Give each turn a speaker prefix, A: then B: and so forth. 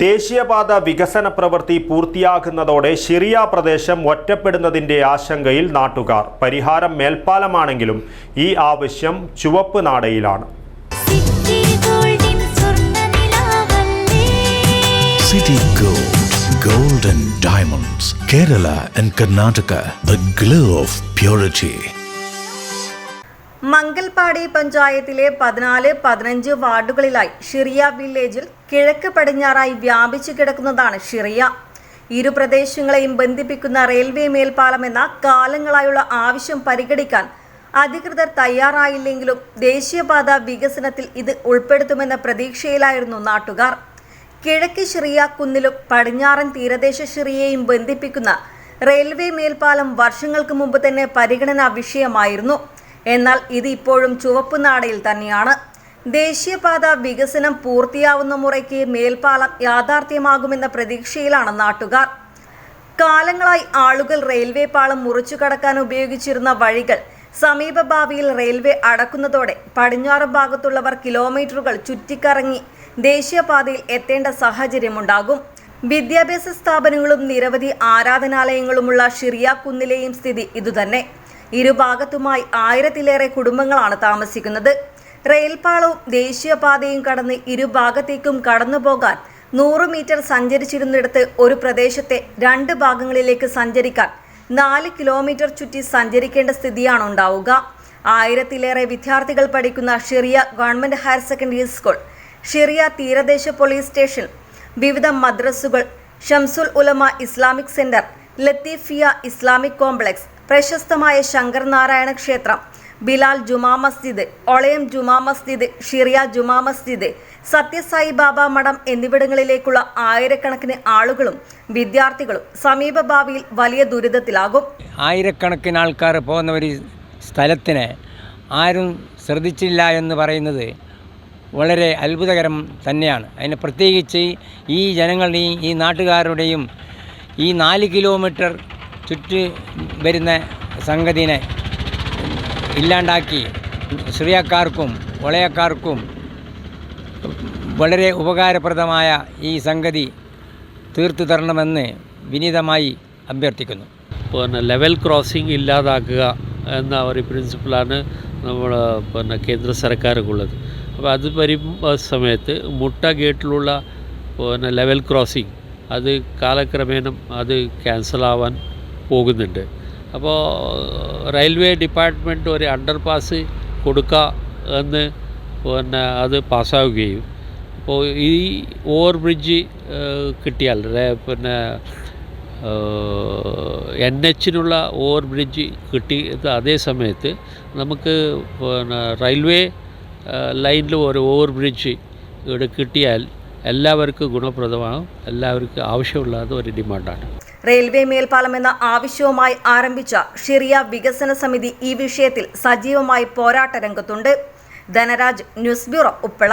A: ദേശീയപാത വികസന പ്രവൃത്തി പൂർത്തിയാകുന്നതോടെ ഷിറിയ പ്രദേശം ഒറ്റപ്പെടുന്നതിന്റെ ആശങ്കയിൽ നാട്ടുകാർ. പരിഹാരം മേൽപ്പാലമാണെങ്കിലും ഈ ആവശ്യം ചുവപ്പ് നാടയിലാണ്.
B: City Gold, Gold and Diamonds, Kerala and Karnataka, the glow of purity.
C: Mangalpady പഞ്ചായത്തിലെ പതിനാല് പതിനഞ്ച് വാർഡുകളിലായി ഷിറിയ വില്ലേജിൽ കിഴക്ക് പടിഞ്ഞാറായി വ്യാപിച്ചു കിടക്കുന്നതാണ് ഷിറിയ. ഇരു പ്രദേശങ്ങളെയും ബന്ധിപ്പിക്കുന്ന റെയിൽവേ മേൽപ്പാലം എന്ന കാലങ്ങളായുള്ള ആവശ്യം പരിഗണിക്കാൻ അധികൃതർ തയ്യാറായില്ലെങ്കിലും ദേശീയപാത വികസനത്തിൽ ഇത് ഉൾപ്പെടുത്തുമെന്ന പ്രതീക്ഷയിലായിരുന്നു നാട്ടുകാർ. കിഴക്ക് ഷിറിയ കുന്നിലും പടിഞ്ഞാറൻ തീരദേശ ഷിറിയയും ബന്ധിപ്പിക്കുന്ന റെയിൽവേ മേൽപ്പാലം വർഷങ്ങൾക്ക് മുമ്പ് തന്നെ പരിഗണനാ വിഷയമായിരുന്നു. എന്നാൽ ഇത് ഇപ്പോഴും ചുവപ്പ് നാടയിൽ തന്നെയാണ്. ദേശീയപാത വികസനം പൂർത്തിയാവുന്ന മുറയ്ക്ക് മേൽപ്പാലം യാഥാർത്ഥ്യമാകുമെന്ന പ്രതീക്ഷയിലാണ് നാട്ടുകാർ. കാലങ്ങളായി ആളുകൾ റെയിൽവേ പാളം മുറിച്ചു കടക്കാൻ ഉപയോഗിച്ചിരുന്ന വഴികൾ സമീപ ഭാവിയിൽ റെയിൽവേ അടക്കുന്നതോടെ പടിഞ്ഞാറ് ഭാഗത്തുള്ളവർ കിലോമീറ്ററുകൾ ചുറ്റിക്കറങ്ങി ദേശീയപാതയിൽ എത്തേണ്ട സാഹചര്യമുണ്ടാകും. വിദ്യാഭ്യാസ സ്ഥാപനങ്ങളും നിരവധി ആരാധനാലയങ്ങളുമുള്ള ഷിറിയ കുന്നിലെയും സ്ഥിതി ഇതുതന്നെ. ഇരുഭാഗത്തുമായി ആയിരത്തിലേറെ കുടുംബങ്ങളാണ് താമസിക്കുന്നത്. റെയിൽപാളവും ദേശീയപാതയും കടന്ന് ഇരുഭാഗത്തേക്കും കടന്നുപോകാൻ നൂറ് മീറ്റർ സഞ്ചരിച്ചിരുന്നിടത്ത് ഒരു പ്രദേശത്തെ രണ്ട് ഭാഗങ്ങളിലേക്ക് സഞ്ചരിക്കാൻ നാല് കിലോമീറ്റർ ചുറ്റി സഞ്ചരിക്കേണ്ട സ്ഥിതിയാണ് ഉണ്ടാവുക. ആയിരത്തിലേറെ വിദ്യാർത്ഥികൾ പഠിക്കുന്ന Shiriya government higher secondary school Shiriya തീരദേശ പോലീസ് സ്റ്റേഷൻ വിവിധ മദ്രസുകൾ Shamsul Ulama Islamic centre Latheefiya Islamic complex പ്രശസ്തമായ ശങ്കർ നാരായണ ക്ഷേത്രം ബിലാൽ ജുമാ മസ്ജിദ് ഒളയം ജുമാ മസ്ജിദ് ഷിറിയ ജുമാ മസ്ജിദ് സത്യസായി ബാബ മഠം എന്നിവിടങ്ങളിലേക്കുള്ള ആയിരക്കണക്കിന് ആളുകളും വിദ്യാർത്ഥികളും സമീപ ഭാവിയിൽ വലിയ ദുരിതത്തിലാകും.
D: ആയിരക്കണക്കിന് ആൾക്കാർ പോകുന്ന ഒരു സ്ഥലത്തിന് ആരും ശ്രദ്ധിച്ചില്ല എന്ന് പറയുന്നത് വളരെ അത്ഭുതകരം തന്നെയാണ്. അതിന് പ്രത്യേകിച്ച് ഈ ജനങ്ങളുടെയും ഈ നാട്ടുകാരുടെയും ഈ നാല് കിലോമീറ്റർ ചുറ്റി വരുന്ന സംഗതിനെ ഇല്ലാണ്ടാക്കി ശ്രീയക്കാർക്കും വളയക്കാർക്കും വളരെ ഉപകാരപ്രദമായ ഈ സംഗതി തീർത്തു തരണമെന്ന് വിനീതമായി അഭ്യർത്ഥിക്കുന്നു.
E: പിന്നെ ലെവൽ ക്രോസിംഗ് ഇല്ലാതാക്കുക എന്ന ഒരു പ്രിൻസിപ്പിളാണ് നമ്മൾ പിന്നെ കേന്ദ്ര സർക്കാർക്കുള്ളത് അപ്പോൾ അത് വരുന്ന സമയത്ത് മുട്ട ഗേറ്റിലുള്ള പിന്നെ ലെവൽ ക്രോസിംഗ് അത് കാലക്രമേണ അത് ക്യാൻസൽ ആവാൻ പോകുന്നുണ്ട്. അപ്പോൾ റെയിൽവേ ഡിപ്പാർട്ട്മെന്റ് ഒരു അണ്ടർ പാസ് കൊടുക്കുക എന്ന് പിന്നെ അത് പാസ്സാവുകയും. അപ്പോൾ ഈ ഓവർ ബ്രിഡ്ജ് കിട്ടിയാൽ പിന്നെ എൻ എച്ചിനുള്ള ഓവർ ബ്രിഡ്ജ് കിട്ടി അതേ സമയത്ത് നമുക്ക് പിന്നെ റെയിൽവേ ലൈനിൽ ഒരു ഓവർ ബ്രിഡ്ജ് ഇവിടെ കിട്ടിയാൽ എല്ലാവർക്കും ഗുണപ്രദമാകും എല്ലാവർക്കും ആവശ്യമുള്ളത് ഒരു ഡിമാൻഡാണ്.
C: റെയിൽവേ മേൽപ്പാലം എന്ന ആവശ്യവുമായി ആരംഭിച്ച ഷിറിയ വികസന സമിതി ഈ വിഷയത്തിൽ സജീവമായി പോരാട്ട രംഗത്തുണ്ട്. Dhanaraj news bureau Uppala.